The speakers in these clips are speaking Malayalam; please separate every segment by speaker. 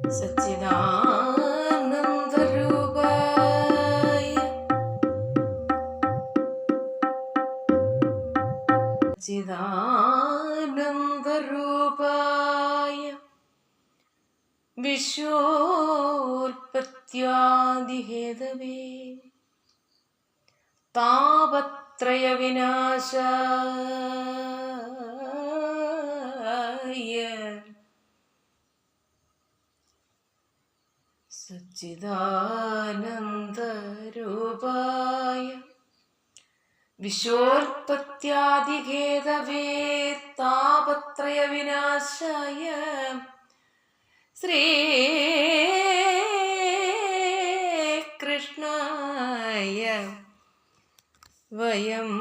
Speaker 1: സച്ചിദാനന്ദരൂപായ. സച്ചിദാനന്ദരൂപായ. വിശ്വോൽപത്യാദിഹേതവേ താപത്രയവിനാശ. സച്ചിദാനന്ദരൂപായ വിശോർപ്പത്യാദിഖേദവേ താപത്രയവിനാശായ ശ്രീകൃഷ്ണായ വയം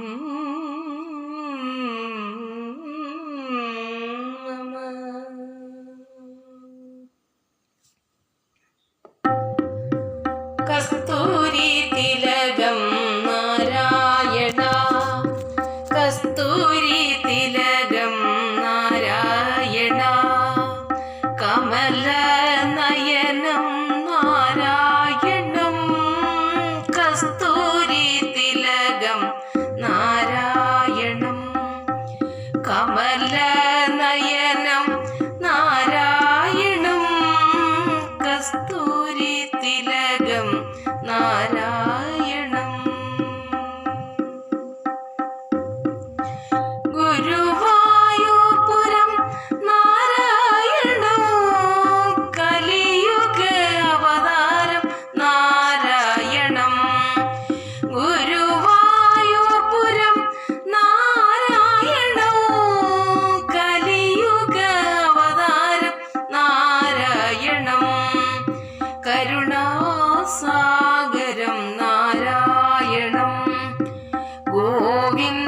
Speaker 1: கோவிந்த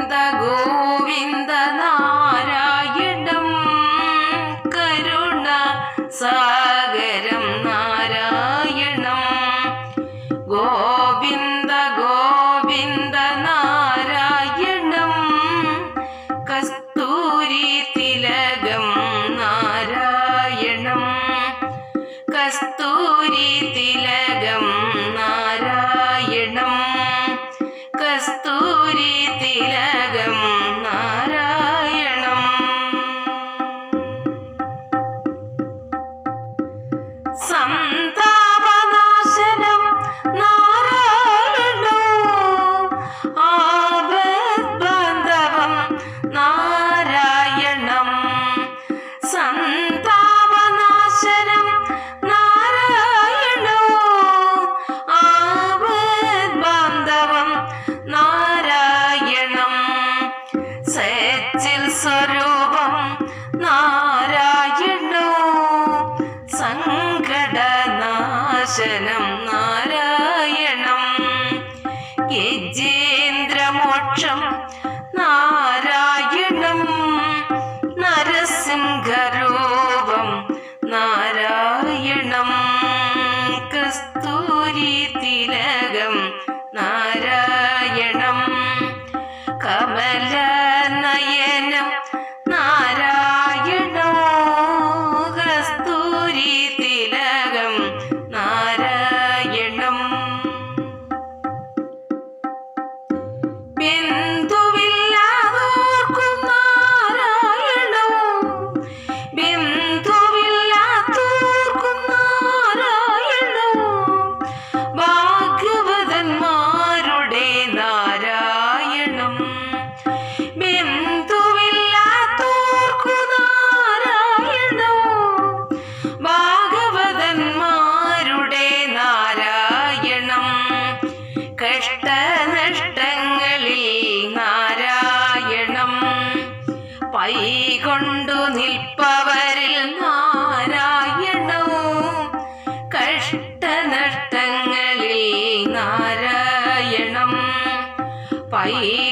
Speaker 1: ಗೆ ಜ Aí,